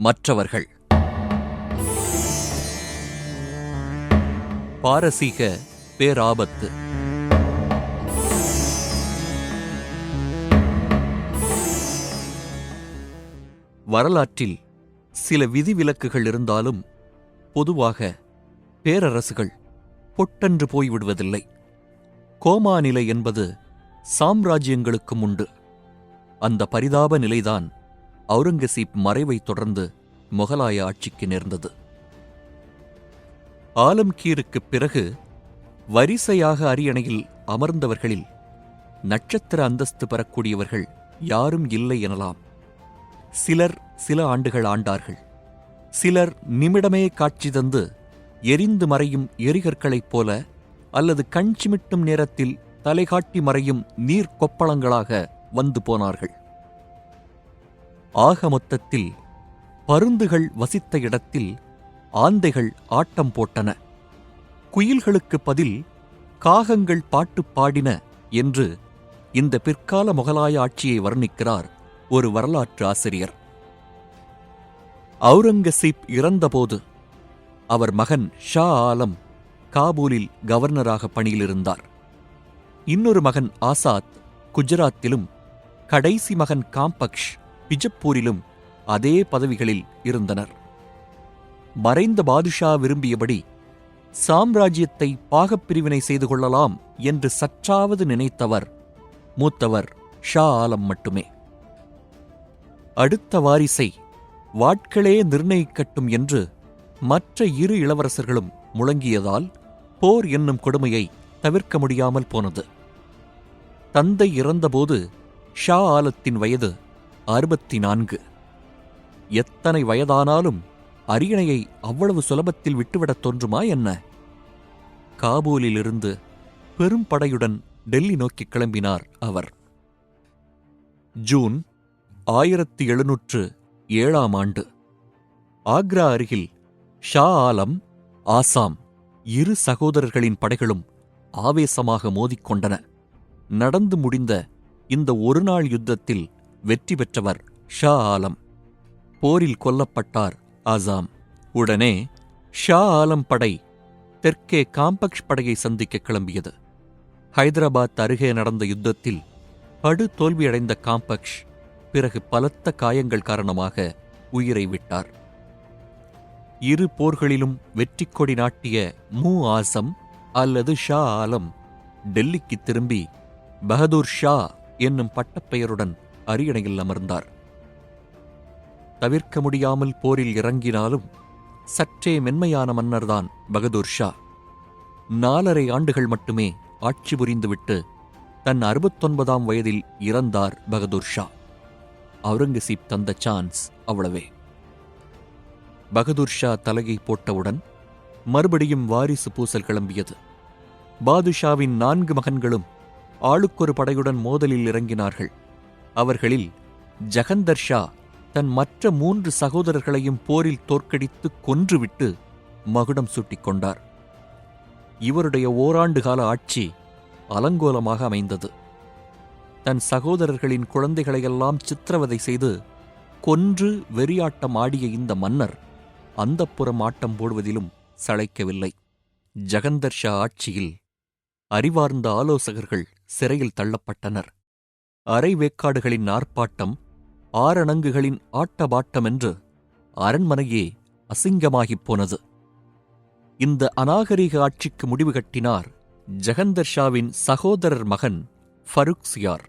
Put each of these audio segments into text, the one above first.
மற்றவர்கள். பாரசீக பேராபத்து. வரலாற்றில் சில விதிவிலக்குகள் இருந்தாலும் பொதுவாக பேரரசுகள் பொட்டென்று போய்விடுவதில்லை. கோமா நிலை என்பது சாம்ராஜ்யங்களுக்கும் உண்டு. அந்த பரிதாப நிலைதான் அவுரங்கசீப் மறைவைத் தொடர்ந்து முகலாய ஆட்சிக்கு நேர்ந்தது. ஆலம்கீருக்குப் பிறகு வரிசையாக அரியணையில் அமர்ந்தவர்களில் நட்சத்திர அந்தஸ்து பெறக்கூடியவர்கள் யாரும் இல்லை எனலாம். சிலர் சில ஆண்டுகள் ஆண்டார்கள். சிலர் நிமிடமே காட்சி தந்து எரிந்து மறையும் எரிகற்களைப் போல அல்லது கண் சிமிட்டும் நேரத்தில் தலைகாட்டி மறையும் நீர்க்கொப்பளங்களாக வந்து போனார்கள். ஆக மொத்தத்தில் பருந்துகள் வசித்த இடத்தில் ஆந்தைகள் ஆட்டம் போட்டன. குயில்களுக்கு பதில் காகங்கள் பாட்டு பாடின என்று இந்த பிற்கால முகலாய ஆட்சியை வர்ணிக்கிறார் ஒரு வரலாற்று ஆசிரியர். அவுரங்கசீப் இறந்தபோது அவர் மகன் ஷா ஆலம் காபூலில் கவர்னராக பணியிலிருந்தார். இன்னொரு மகன் ஆசாத் குஜராத்திலும் கடைசி மகன் காம்பக்ஷ் பிஜப்பூரிலும் அதே பதவிகளில் இருந்தனர். மறைந்த பாதுஷா விரும்பியபடி சாம்ராஜ்யத்தை பாகப்பிரிவினை செய்து கொள்ளலாம் என்று சற்றாவது நினைத்தவர் மூத்தவர் ஷா ஆலம் மட்டுமே. அடுத்த வாரிசை வாட்களே நிர்ணயிக்கட்டும் என்று மற்ற இரு இளவரசர்களும் முழங்கியதால் போர் என்னும் கொடுமையை தவிர்க்க முடியாமல் போனது. தந்தை இறந்தபோது ஷா ஆலத்தின் வயது அறுபத்தி நான்கு எத்தனை வயதானாலும் அரியணையை அவ்வளவு சுலபத்தில் விட்டுவிடத் தோன்றுமா என்ன? காபூலிலிருந்து பெரும் படையுடன் டெல்லி நோக்கி கிளம்பினார் அவர். ஜூன் ஆயிரத்தி எழுநூற்று ஏழாம் ஆண்டு. ஆக்ரா அருகில் ஷா ஆலம் ஆசாம் இரு சகோதரர்களின் படைகளும் ஆவேசமாக மோதிக்கொண்டன நடந்து முடிந்த இந்த ஒருநாள் யுத்தத்தில் வெற்றி பெற்றவர் ஷா ஆலம். போரில் கொல்லப்பட்டார் ஆசாம். உடனே ஷா ஆலம் படை தெற்கே காம்பக்ஷ் படையை சந்திக்க கிளம்பியது. ஹைதராபாத் அருகே நடந்த யுத்தத்தில் படு தோல்வியடைந்த காம்பக்ஷ் பிறகு பலத்த காயங்கள் காரணமாக உயிரை விட்டார். இரு போர்களிலும் வெற்றி கொடி நாட்டிய மு ஆசம் அல்லது ஷா ஆலம் டெல்லிக்கு திரும்பி பகதூர் ஷா என்னும் பட்டப்பெயருடன் அரியணையில் அமர்ந்தார். தவிர்க்க முடியாமல் போரில் இறங்கினாலும் சற்றே மென்மையான மன்னர்தான் பகதூர் ஷா. நாலரை ஆண்டுகள் மட்டுமே ஆட்சி புரிந்துவிட்டு தன் அறுபத்தொன்பதாம் வயதில் இறந்தார் பகதூர் ஷா. அவுரங்கசீப் தந்த சான்ஸ் அவ்வளவே. பகதூர் ஷா தலையை போட்டவுடன் மறுபடியும் வாரிசு பூசல் கிளம்பியது. பாதுஷாவின் நான்கு மகன்களும் ஆளுக்கொரு படையுடன் மோதலில் இறங்கினார்கள். அவர்களில் ஜகந்தர் ஷா தன் மற்ற மூன்று சகோதரர்களையும் போரில் தோற்கடித்து கொன்றுவிட்டு மகுடம் சூட்டிக் கொண்டார் இவருடைய ஓராண்டு கால ஆட்சி அலங்கோலமாக அமைந்தது. தன் சகோதரர்களின் குழந்தைகளையெல்லாம் சித்திரவதை செய்து கொன்று வெறியாட்டம் ஆடிய இந்த மன்னர் அந்தப்புறம் ஆட்டம் போடுவதிலும் சளைக்கவில்லை. ஜகந்தர் ஷா ஆட்சியில் அறிவார்ந்த ஆலோசகர்கள் சிறையில் தள்ளப்பட்டனர். அரைவேக்காடுகளின் ஆர்ப்பாட்டம் ஆரணங்குகளின் ஆட்டபாட்டம் என்று அரண்மனையே அசிங்கமாகிப் போனது. இந்த அநாகரிக ஆட்சிக்கு முடிவு கட்டினார் ஜகந்தர் ஷாவின் சகோதரர் மகன் ஃபருக்சியார்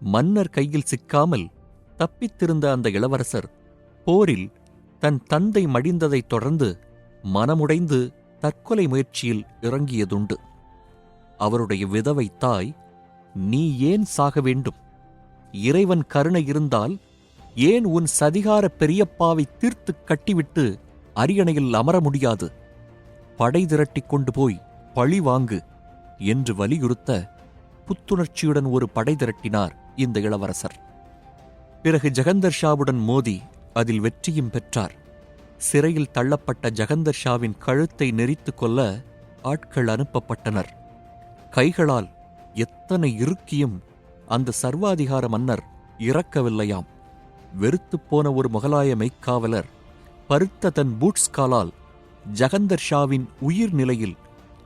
மன்னர் கையில் சிக்காமல் தப்பித்திருந்த அந்த இளவரசர் போரில் தன் தந்தை மடிந்ததைத் தொடர்ந்து மனமுடைந்து தற்கொலை முயற்சியில் இறங்கியதுண்டு. அவருடைய விதவை தாய் நீ ஏன் சாக வேண்டும்? இறைவன் கருணை இருந்தால் ஏன் உன் சதிகார பெரியப்பாவை தீர்த்துக் கட்டிவிட்டு அரியணையில் அமர முடியாது? படை திரட்டிக் கொண்டு போய் பழி வாங்கு என்று வலியுறுத்த புத்துணர்ச்சியுடன் ஒரு படை திரட்டினார் இந்த இளவரசர். பிறகு ஜகந்தர் ஷாவுடன் மோதி அதில் வெற்றியும் பெற்றார். சிறையில் தள்ளப்பட்ட ஜகந்தர் ஷாவின் கழுத்தை நெரித்துக் கொல்ல ஆட்கள் அனுப்பப்பட்டனர். கைகளால் எத்தனை இறுக்கியும் அந்த சர்வாதிகார மன்னர் இறக்கவில்லையாம். வெறுத்துப்போன ஒரு முகலாய மெய்க்காவலர் பருத்த தன் பூட்ஸ் காலால் ஜகந்தர் ஷாவின் உயிர் நிலையில்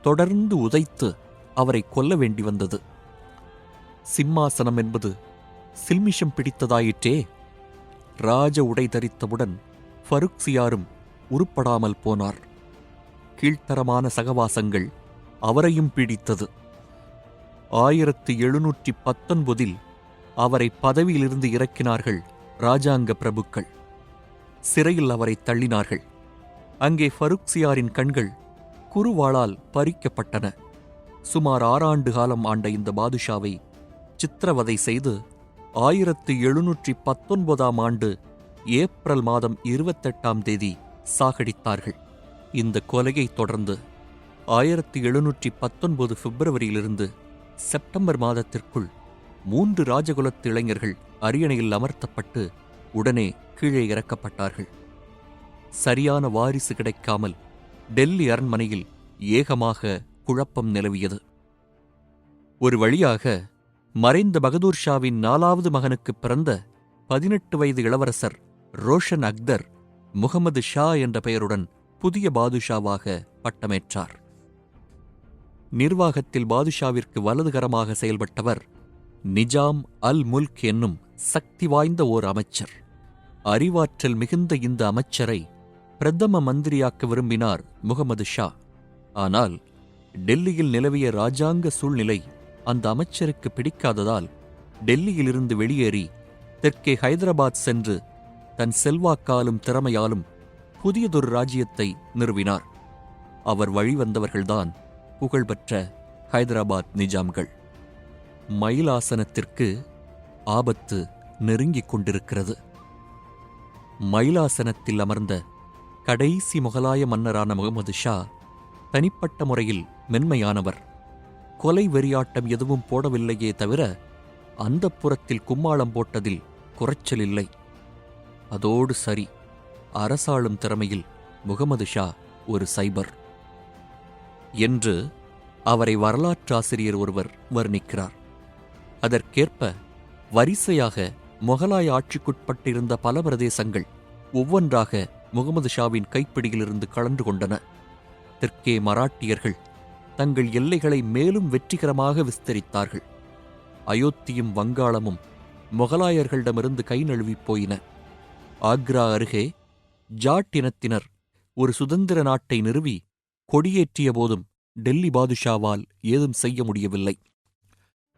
தொடர்ந்து உதைத்து அவரை கொல்ல வேண்டி வந்தது. சிம்மாசனம் என்பது சில்மிஷம் பிடித்ததாயிற்றே. ராஜ உடை தரித்தவுடன் ஃபருக்சியாரும் உருப்படாமல் போனார். கீழ்த்தரமான சகவாசங்கள் அவரையும் பீடித்தது. ஆயிரத்து எழுநூற்றி பத்தொன்பதில் அவரை பதவியிலிருந்து இறக்கினார்கள் ராஜாங்க பிரபுக்கள். சிறையில் அவரை தள்ளினார்கள். அங்கே ஃபருக்சியாரின் கண்கள் குருவாளால் பறிக்கப்பட்டன. சுமார் ஆறாண்டு காலம் ஆண்ட இந்த பாதுஷாவை சித்திரவதை செய்து ஆயிரத்து எழுநூற்றி பத்தொன்பதாம் ஆண்டு ஏப்ரல் மாதம் இருபத்தெட்டாம் தேதி சாகடித்தார்கள். இந்த கொலையைத் தொடர்ந்து ஆயிரத்து எழுநூற்றி பத்தொன்பது பிப்ரவரியிலிருந்து செப்டம்பர் மாதத்திற்குள் மூன்று ராஜகுலத்து இளைஞர்கள் அரியணையில் அமர்த்தப்பட்டு உடனே கீழே இறக்கப்பட்டார்கள். சரியான வாரிசு கிடைக்காமல் டெல்லி அரண்மனையில் ஏகமாக குழப்பம் நிலவியது. ஒரு வழியாக மறைந்த பகதூர் ஷாவின் நாலாவது மகனுக்கு பிறந்த பதினெட்டு வயது இளவரசர் ரோஷன் அக்தர் முகமது ஷா என்ற பெயருடன் புதிய பாதுஷாவாக பட்டமேற்றார். நிர்வாகத்தில் பாதுஷாவிற்கு வலதுகரமாக செயல்பட்டவர் நிஜாம் அல் முல்க் என்னும் சக்தி வாய்ந்த ஓர் அமைச்சர். அறிவாற்றல் மிகுந்த இந்த அமைச்சரை பிரதம மந்திரியாக்க விரும்பினார் முகமது ஷா. ஆனால் டெல்லியில் நிலவிய ராஜாங்க சூழ்நிலை அந்த அமைச்சருக்கு பிடிக்காததால் டெல்லியிலிருந்து வெளியேறி தெற்கே ஹைதராபாத் சென்று தன் செல்வாக்காலும் திறமையாலும் புதியதொரு ராஜ்யத்தை நிறுவினார். அவர் வழிவந்தவர்கள்தான் புகழ்பெற்ற ஹைதராபாத் நிஜாம்கள். மயிலாசனத்திற்கு ஆபத்து நெருங்கிக் கொண்டிருக்கிறது. மயிலாசனத்தில் அமர்ந்த கடைசி முகலாய மன்னரான முகமது ஷா தனிப்பட்ட முறையில் மென்மையானவர். கொலை வெறியாட்டம் எதுவும் போடவில்லையே தவிர அந்த புறத்தில் கும்மாளம் போட்டதில் குறைச்சல் இல்லை. அதோடு சரி அரசாளும் திறமையில் முகமது ஷா ஒரு சைபர். என்று அவரை வரலாற்றாசிரியர் ஒருவர் வர்ணிக்கிறார். அதற்கேற்ப வரிசையாக முகலாய ஆட்சிக்குட்பட்டிருந்த பல பிரதேசங்கள் ஒவ்வொன்றாக முகமது ஷாவின் கைப்பிடியிலிருந்து கலந்து கொண்டன. தெற்கே மராட்டியர்கள் தங்கள் எல்லைகளை மேலும் வெற்றிகரமாக விஸ்தரித்தார்கள். அயோத்தியும் வங்காளமும் முகலாயர்களிடமிருந்து கை நழுவிப் போயின. ஆக்ரா அருகே ஜாட் இனத்தினர் ஒரு சுதந்திர நாட்டை நிறுவி கொடியேற்றிய போதும் டெல்லி பாதுஷாவால் ஏதும் செய்ய முடியவில்லை.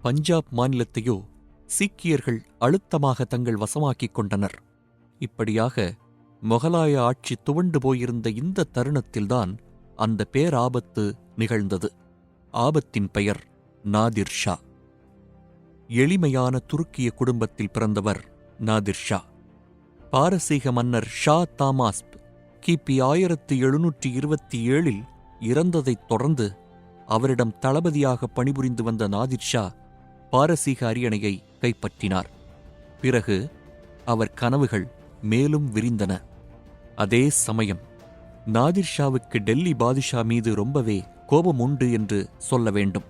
பஞ்சாப் மாநிலத்தையோ சீக்கியர்கள் அழுத்தமாக தங்கள் வசமாக்கிக் கொண்டனர். இப்படியாக மொகலாய ஆட்சி துவண்டு போயிருந்த இந்த தருணத்தில்தான் அந்த பேராபத்து நிகழ்ந்தது. ஆபத்தின் பெயர் நாதிர் ஷா. எளிமையான துருக்கிய குடும்பத்தில் பிறந்தவர் நாதிர் ஷா. பாரசீக மன்னர் ஷா தாமாஸ்ப் கிபி ஆயிரத்தி எழுநூற்றி இருபத்தி ஏழில் இறந்ததைத் தொடர்ந்து அவரிடம் தளபதியாக பணிபுரிந்து வந்த நாதிர் ஷா பாரசீக அரியணையை கைப்பற்றினார். பிறகு அவர் கனவுகள் மேலும் விரிந்தன. அதே சமயம் நாதிர் ஷாவுக்கு டெல்லி பாதுஷா மீது ரொம்பவே கோபம் உண்டு என்று சொல்ல வேண்டும்.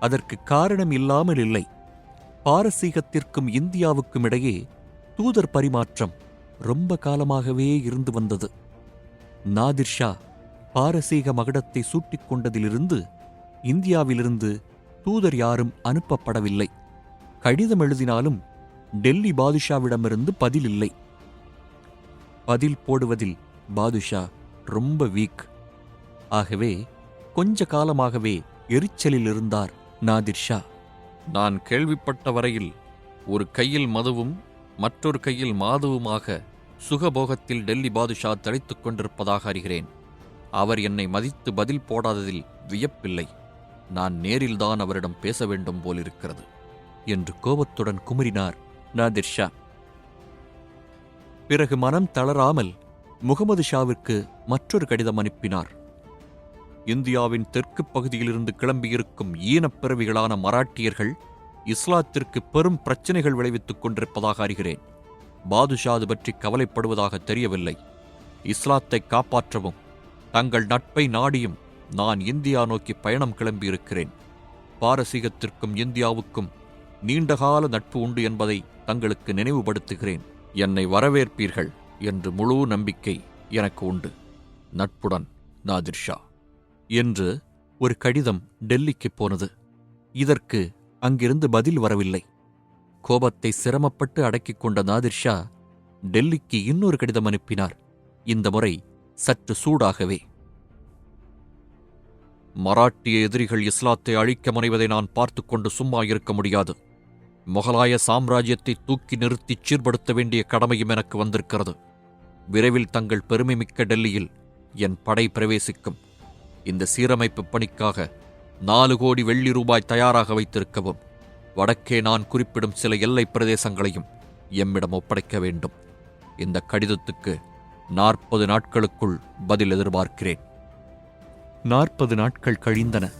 அதற்கு காரணம் இல்லாமல் இல்லை. பாரசீகத்திற்கும் இந்தியாவுக்கும் இடையே தூதர் பரிமாற்றம் ரொம்ப காலமாகவே இருந்து வந்தது. நாதிர் ஷா பாரசீக மகுடத்தை சூட்டிக் கொண்டதிலிருந்து இந்தியாவிலிருந்து தூதர் யாரும் அனுப்பப்படவில்லை. கடிதம் எழுதினாலும் டெல்லி பாதுஷாவிடமிருந்து பதில் இல்லை. பதில் போடுவதில் பாதுஷா ரொம்ப வீக் ஆகவே கொஞ்ச காலமாகவே எரிச்சலில் இருந்தார் நாதிர் ஷா. நான் கேள்விப்பட்ட வரையில் ஒரு கையில் மதுவும் மற்றொரு கையில் மாதுவுமாக சுகபோகத்தில் டெல்லி பாதுஷா தழைத்துக் கொண்டிருப்பதாக அறிகிறேன். அவர் என்னை மதித்து பதில் போடாததில் வியப்பில்லை. நான் நேரில்தான் அவரிடம் பேச வேண்டும் போலிருக்கிறது என்று கோபத்துடன் குமுறினார் நாதிர் ஷா. பிறகு மனம் தளராமல் முகமது ஷாவிற்கு மற்றொரு கடிதம் அனுப்பினார். இந்தியாவின் தெற்கு பகுதியிலிருந்து கிளம்பியிருக்கும் ஈனப் பிறவிகளான மராட்டியர்கள் இஸ்லாத்திற்கு பெரும் பிரச்சனைகள் விளைவித்துக் கொண்டிருப்பதாக அறிகிறேன். பாதுஷா அது பற்றி கவலைப்படுவதாக தெரியவில்லை. இஸ்லாத்தை காப்பாற்றவும் தங்கள் நட்பை நாடியும் நான் இந்தியா நோக்கி பயணம் கிளம்பியிருக்கிறேன். பாரசீகத்திற்கும் இந்தியாவுக்கும் நீண்டகால நட்பு உண்டு என்பதை தங்களுக்கு நினைவுபடுத்துகிறேன். என்னை வரவேற்பீர்கள் என்று முழு நம்பிக்கை எனக்கு உண்டு. நட்புடன் நாதிர் ஷா. என்று ஒரு கடிதம் டெல்லிக்குப் போனது. இதற்கு அங்கிருந்து பதில் வரவில்லை. கோபத்தை சிரமப்பட்டு அடக்கிக் கொண்ட நாதிர் ஷா டெல்லிக்கு இன்னொரு கடிதம் அனுப்பினார். இந்த முறை சற்று சூடாகவே. மராட்டிய எதிரிகள் இஸ்லாத்தை அழிக்க முனைவதை நான் பார்த்து கொண்டு சும்மா இருக்க முடியாது. முகலாய சாம்ராஜ்யத்தை தூக்கி நிறுத்திச் சீர்படுத்த வேண்டிய கடமையும் எனக்கு வந்திருக்கிறது. விரைவில் தங்கள் பெருமை மிக்க டெல்லியில் என் படை பிரவேசிக்கும். இந்த சீரமைப்பு பணிக்காக நாலு கோடி வெள்ளி ரூபாய் தயாராக வைத்திருக்கவும் வடக்கே நான் குறிப்பிடும் சில எல்லைப் பிரதேசங்களையும் எம்மிடம் ஒப்படைக்க வேண்டும். இந்த கடிதத்துக்கு நாற்பது நாட்களுக்குள் பதில் எதிர்பார்க்கிறேன். நாற்பது நாட்கள் கழிந்தன.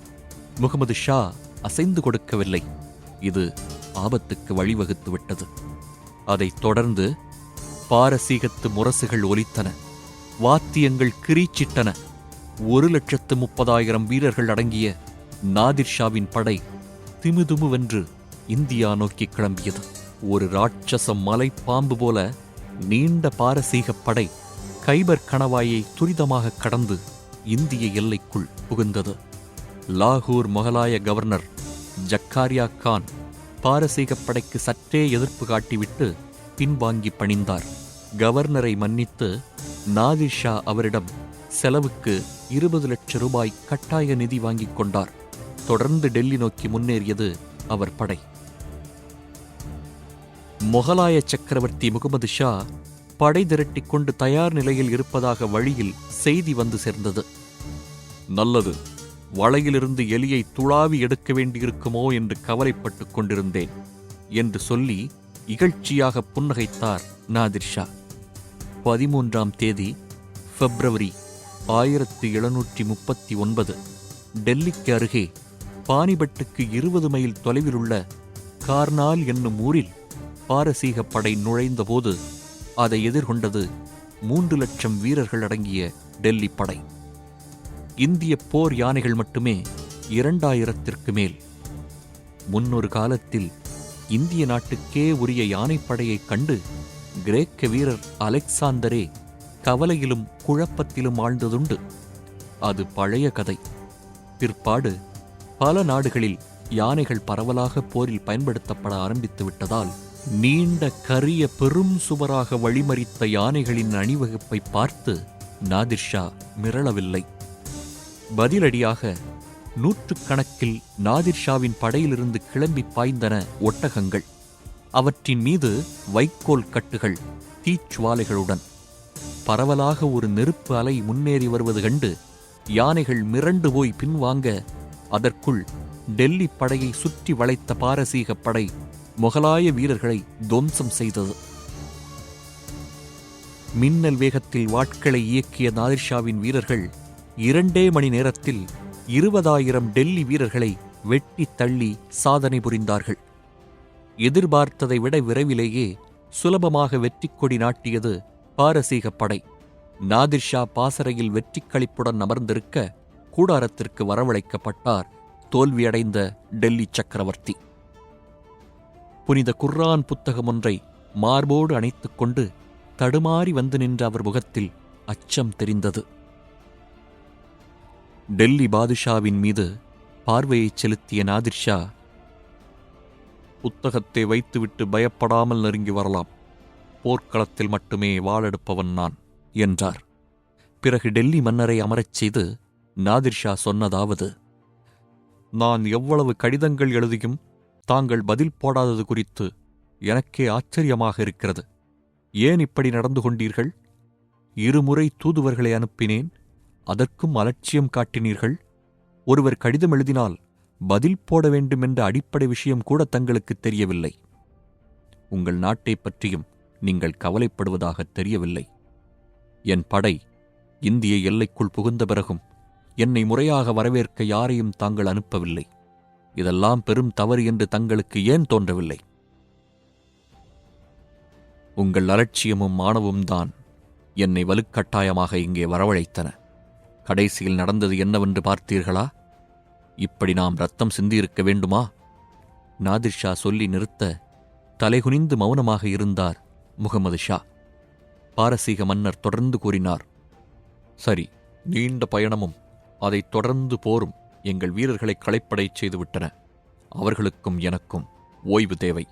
முகமது ஷா அசைந்து கொடுக்கவில்லை. இது ஆபத்துக்கு வழிவகுத்து விட்டது. அதைத் தொடர்ந்து பாரசீகத்து முரசுகள் ஒலித்தன. வாத்தியங்கள் கிரீச்சிட்டன. ஒரு லட்சத்து முப்பதாயிரம் வீரர்கள் அடங்கிய நாதிர் ஷாவின் படை திமுதுமுவென்று இந்தியா நோக்கி கிளம்பியது. ஒரு ராட்சச மலை பாம்பு போல நீண்ட பாரசீகப் படை கைபர் கணவாயை துரிதமாக கடந்து இந்திய எல்லைக்குள் புகுந்தது. லாகூர் மொகலாய கவர்னர் ஜக்காரியா கான் பாரசீகப் படைக்கு சற்றே எதிர்ப்பு காட்டிவிட்டு பின்வாங்கி பணிந்தார். கவர்னரை மன்னித்து நாதிர் ஷா அவரிடம் செலவுக்கு இருபது லட்சம் ரூபாய் கட்டாய நிதி வாங்கிக் கொண்டார். தொடர்ந்து டெல்லி நோக்கி முன்னேறியது அவர் படை. மொகலாய சக்கரவர்த்தி முகமது ஷா படை திரட்டிக் கொண்டு தயார் நிலையில் இருப்பதாக வழியில் செய்தி வந்து சேர்ந்தது. நல்லது. வளையிலிருந்து எலியை துளாவி எடுக்க வேண்டியிருக்குமோ என்று கவலைப்பட்டுக் கொண்டிருந்தேன் என்று சொல்லி இகழ்ச்சியாக புன்னகைத்தார் நாதிர்ஷா பதிமூன்றாம் தேதி பிப்ரவரி ஆயிரத்தி எழுநூற்றி முப்பத்தி ஒன்பது டெல்லிக்கு அருகே பானிபட்டுக்கு இருபது மைல் தொலைவிலுள்ள கார்னால் என்னும் ஊரில் பாரசீக படை நுழைந்தபோது அதை எதிர்கொண்டது மூன்று லட்சம் வீரர்கள் அடங்கிய டெல்லி படை. இந்திய போர் யானைகள் மட்டுமே இரண்டாயிரத்திற்கு மேல். முன்னொரு காலத்தில் இந்திய நாட்டுக்கே உரிய யானைப்படையைக் கண்டு கிரேக்க வீரர் அலெக்சாந்தரே கவலையிலும் குழப்பத்திலும் ஆழ்ந்ததுண்டு. அது பழைய கதை. பிற்பாடு பல நாடுகளில் யானைகள் பரவலாக போரில் பயன்படுத்தப்பட ஆரம்பித்து விட்டதால் நீண்ட கரிய பெரும் சுவராக வழிமறித்த யானைகளின் அணிவகுப்பை பார்த்து நாதிர்ஷா மிரளவில்லை. பதிலடியாக நூற்றுக்கணக்கில் நாதிர்ஷாவின் படையிலிருந்து கிளம்பி பாய்ந்தன ஒட்டகங்கள். அவற்றின் மீது வைக்கோல் கட்டுகள் தீச்சுவாலைகளுடன். பரவலாக ஒரு நெருப்பு அலை முன்னேறி வருவது கண்டு யானைகள் மிரண்டு போய் பின்வாங்க அதற்குள் டெல்லி படையை சுற்றி வளைத்த பாரசீகப் படை முகலாய வீரர்களை துவம்சம் செய்தது. மின்னல் வேகத்தில் வாட்களை இயக்கிய நாதிர்ஷாவின் வீரர்கள் இரண்டே மணி நேரத்தில் இருபதாயிரம் டெல்லி வீரர்களை வெட்டி தள்ளி சாதனை புரிந்தார்கள். எதிர்பார்த்ததை விட விரைவிலேயே சுலபமாக வெற்றி கொடி நாட்டியது பாரசீக படை. நாதிர்ஷா பாசறையில் வெற்றி களிப்புடன் அமர்ந்திருக்க கூடாரத்திற்கு வரவழைக்கப்பட்டார். தோல்வியடைந்த டெல்லி சக்கரவர்த்தி. புனித குர்ரான் புத்தகம் ஒன்றை மார்போடு அணைத்துக் கொண்டு தடுமாறி வந்து நின்ற அவர் முகத்தில் அச்சம் தெரிந்தது. டெல்லி பாதுஷாவின் மீது பார்வையை செலுத்திய நாதிர்ஷா புத்தகத்தை வைத்துவிட்டு பயப்படாமல் நெருங்கி வரலாம். போர்க்களத்தில் மட்டுமே வாளெடுப்பவன் நான் என்றார். பிறகு டெல்லி மன்னரை அமரச் செய்து நாதிர்ஷா சொன்னதாவது நான் எவ்வளவு கடிதங்கள் எழுதியும் தாங்கள் பதில் போடாதது குறித்து எனக்கே ஆச்சரியமாக இருக்கிறது. ஏன் இப்படி நடந்து கொண்டீர்கள்? இருமுறை தூதுவர்களை அனுப்பினேன். அதற்கும் அலட்சியம் காட்டினீர்கள். ஒருவர் கடிதம் எழுதினால் பதில் போட வேண்டும் என்ற அடிப்படை விஷயம் கூட தங்களுக்கு தெரியவில்லை. உங்கள் நாட்டைப் பற்றியும் நீங்கள் கவலைப்படுவதாக தெரியவில்லை. என் படை இந்திய எல்லைக்குள் புகுந்த பிறகும் என்னை முறையாக வரவேற்க யாரையும் தாங்கள் அனுப்பவில்லை. இதெல்லாம் பெரும் தவறு என்று தங்களுக்கு ஏன் தோன்றவில்லை? உங்கள் அலட்சியமும் மானவும் தான் என்னை வலுக்கட்டாயமாக இங்கே வரவழைத்தன. கடைசியில் நடந்தது என்னவென்று பார்த்தீர்களா? இப்படி நாம் ரத்தம் சிந்தியிருக்க வேண்டுமா? நாதிர்ஷா சொல்லி நிறுத்த தலைகுனிந்து மௌனமாக இருந்தார் முகமது ஷா. பாரசீக மன்னர் தொடர்ந்து கூறினார் சரி நீண்ட பயணமும் அதைத் தொடர்ந்து போரும். எங்கள் வீரர்களை களைப்படை செய்துவிட்டன. அவர்களுக்கும் எனக்கும் ஓய்வு தேவை.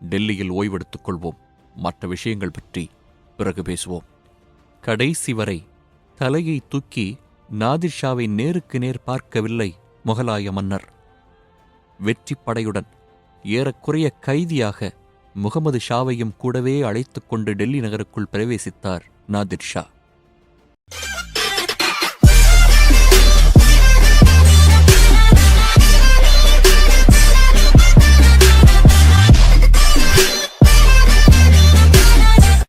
டெல்லியில் ஓய்வெடுத்துக் கொள்வோம். மற்ற விஷயங்கள் பற்றி பிறகு பேசுவோம். கடைசி வரை தலையை தூக்கி நாதிர்ஷாவை நேருக்கு நேர் பார்க்கவில்லை முகலாய மன்னர். வெற்றிப் படையுடன் ஏறக்குறைய கைதியாக முகமது ஷாவையும் கூடவே அழைத்துக்கொண்டு டெல்லி நகருக்குள் பிரவேசித்தார் நாதிர் ஷா.